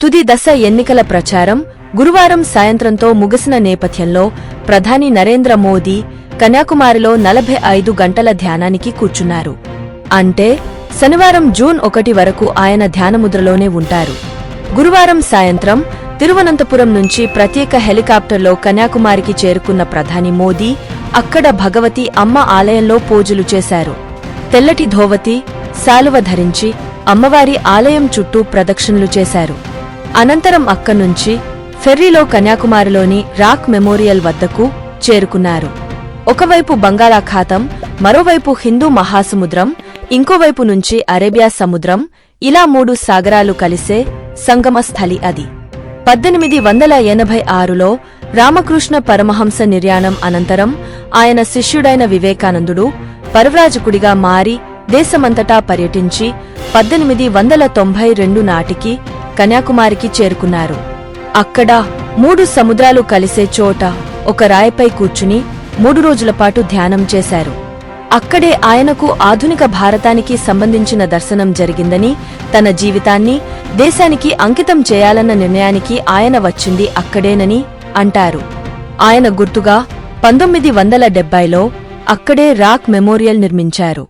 తుది దశ ఎన్నికల ప్రచారం గురువారం సాయంత్రంతో ముగిసిన నేపథ్యంలో ప్రధాని నరేంద్ర మోదీ కన్యాకుమారిలో నలభై ఐదు గంటల ధ్యానానికి కూర్చున్నారు. అంటే శనివారం జూన్ ఒకటి వరకు ఆయన ధ్యానముద్రలోనే ఉంటారు. గురువారం సాయంత్రం తిరువనంతపురం నుంచి ప్రత్యేక హెలికాప్టర్లో కన్యాకుమారికి చేరుకున్న ప్రధాని మోదీ అక్కడ భగవతి అమ్మ ఆలయంలో పూజలు చేశారు. తెల్లటి ధోవతి శాలువ ధరించి అమ్మవారి ఆలయం చుట్టూ ప్రదక్షిణలు చేశారు. అనంతరం అక్కనుంచి ఫెర్రీలో కన్యాకుమారిలోని రాక్ మెమోరియల్ వద్దకు చేరుకున్నారు. ఒకవైపు బంగాళాఖాతం మరోవైపు హిందూ మహాసముద్రం ఇంకోవైపు నుంచి అరేబియా సముద్రం ఇలా మూడు సాగరాలు కలిసే సంగమ స్థలి అది. పద్దెనిమిది వందల ఎనభై ఆరులో రామకృష్ణ పరమహంస నిర్యాణం అనంతరం ఆయన శిష్యుడైన వివేకానందుడు పరవ్రాజకుడిగా మారి దేశమంతటా పర్యటించి పద్దెనిమిది వందల తొంభై రెండు నాటికి కన్యాకుమారికి చేరుకున్నారు. అక్కడ మూడు సముద్రాలు కలిసే చోట ఒక రాయిపై కూర్చుని మూడు రోజుల పాటు ధ్యానం చేశారు. అక్కడే ఆయనకు ఆధునిక భారతానికి సంబంధించిన దర్శనం జరిగిందని తన జీవితాన్ని దేశానికి అంకితం చేయాలన్న నిర్ణయానికి ఆయన వచ్చింది అక్కడేనని అంటారు. ఆయన గుర్తుగా పంతొమ్మిది వందల డెబ్బైలో అక్కడే రాక్ మెమోరియల్ నిర్మించారు.